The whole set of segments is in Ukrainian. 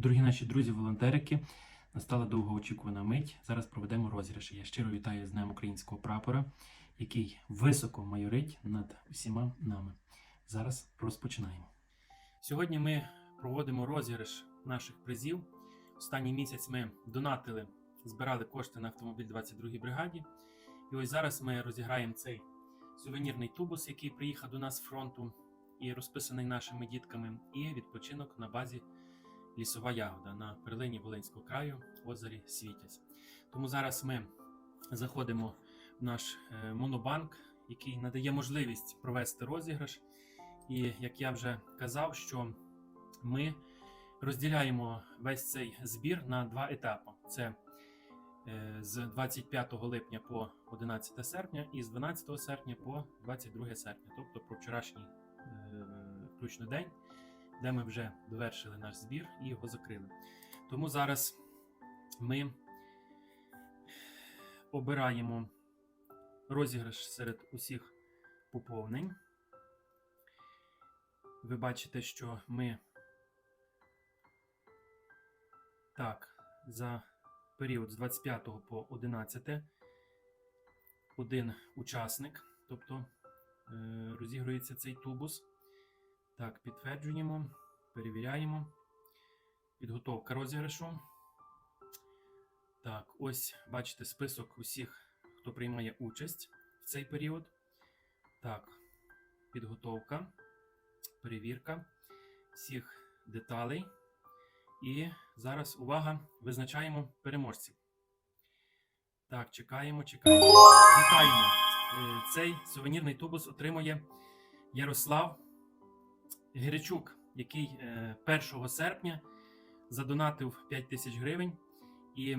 Дорогі наші друзі-волонтерики, настала довгоочікувана мить. Зараз проведемо розіграш. Я щиро вітаю з Днем українського прапора, який високо майорить над усіма нами. Зараз розпочинаємо. Сьогодні ми проводимо розіграш наших призів. Останній місяць ми донатили, збирали кошти на автомобіль 22-й бригаді. І ось зараз ми розіграємо цей сувенірний тубус, який приїхав до нас з фронту і розписаний нашими дітками, і відпочинок на базі лісова ягода на перлині Волинського краю в озері Світязь. Тому зараз ми заходимо в наш е, монобанк, який надає можливість провести розіграш. І як я вже казав, що ми розділяємо весь цей збір на два етапи: це е, з 25 липня по 11 серпня і з 12 серпня по 22 серпня, тобто про вчорашній е, включно день де ми вже довершили наш збір і його закрили. Тому зараз ми обираємо розіграш серед усіх поповнень. Ви бачите, що ми так, за період з 25 по 11 один учасник, тобто е, розігрується цей тубус. Так, підтверджуємо, перевіряємо. Підготовка розіграшу. Так, ось бачите список усіх, хто приймає участь в цей період. Так, підготовка, перевірка всіх деталей. І зараз увага, визначаємо переможців. Так, чекаємо, чекаємо. Вітаємо! Е, Цей сувенірний тубус отримує Ярослав. Гиричук, який е, 1 серпня задонатив 5 тисяч гривень і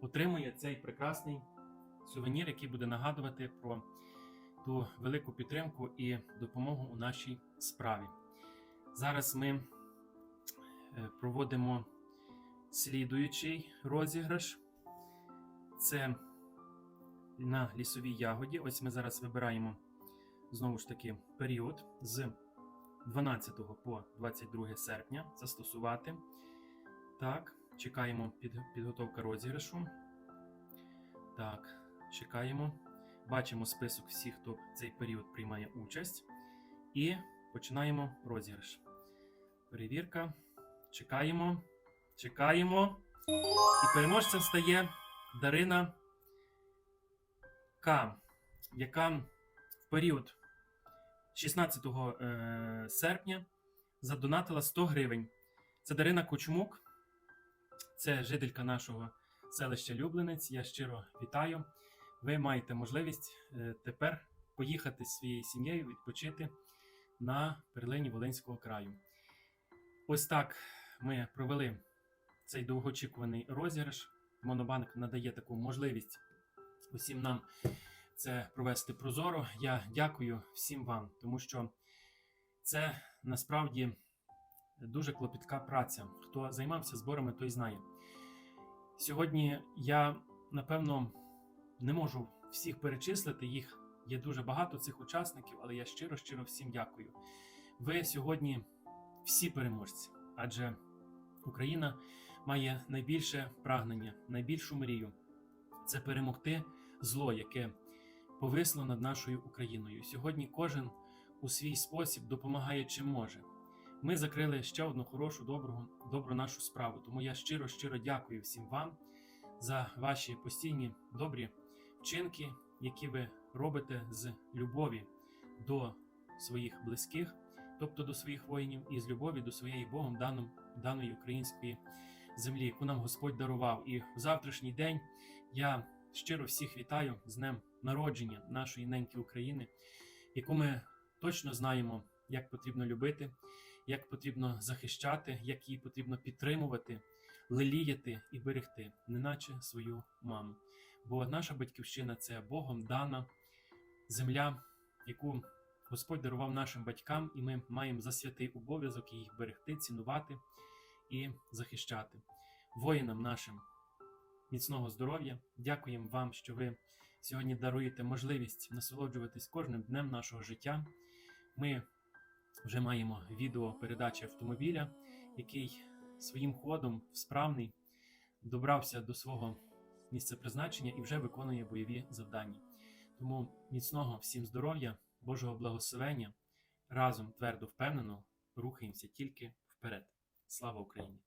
отримує цей прекрасний сувенір, який буде нагадувати про ту велику підтримку і допомогу у нашій справі. Зараз ми е, проводимо слідуючий розіграш. Це на лісовій ягоді. Ось ми зараз вибираємо знову ж таки період з 12 по 22 серпня застосувати. Так, чекаємо під, підготовка розіграшу. Так, чекаємо. Бачимо список всіх, хто в цей період приймає участь. І починаємо розіграш. Перевірка. Чекаємо. Чекаємо. І переможцем стає Дарина К, яка в період 16 е, серпня задонатила 100 гривень. Це Дарина Кучмук, це жителька нашого селища Люблинець. Я щиро вітаю. Ви маєте можливість е, тепер поїхати з своєю сім'єю відпочити на перлині Волинського краю. Ось так ми провели цей довгоочікуваний розіграш. Монобанк надає таку можливість усім нам це провести прозоро. Я дякую всім вам, тому що це насправді дуже клопітка праця. Хто займався зборами, той знає. Сьогодні я напевно не можу всіх перечислити. Їх є дуже багато цих учасників, але я щиро щиро всім дякую. Ви сьогодні всі переможці, адже Україна має найбільше прагнення, найбільшу мрію це перемогти зло, яке повисло над нашою Україною. Сьогодні кожен у свій спосіб допомагає чим може. Ми закрили ще одну хорошу, добру, добру нашу справу. Тому я щиро, щиро дякую всім вам за ваші постійні добрі вчинки, які ви робите з любові до своїх близьких, тобто до своїх воїнів, і з любові до своєї Богом даним, даної української землі, яку нам Господь дарував. І в завтрашній день я щиро всіх вітаю з днем народження нашої неньки України, яку ми точно знаємо, як потрібно любити, як потрібно захищати, як її потрібно підтримувати, леліяти і берегти, неначе свою маму. Бо наша батьківщина це Богом дана земля, яку Господь дарував нашим батькам, і ми маємо за святий обов'язок їх берегти, цінувати і захищати. Воїнам нашим міцного здоров'я. Дякуємо вам, що ви сьогодні даруєте можливість насолоджуватись кожним днем нашого життя. Ми вже маємо відео передачі автомобіля, який своїм ходом справний добрався до свого місця призначення і вже виконує бойові завдання. Тому міцного всім здоров'я, Божого благословення. Разом твердо впевнено рухаємося тільки вперед. Слава Україні!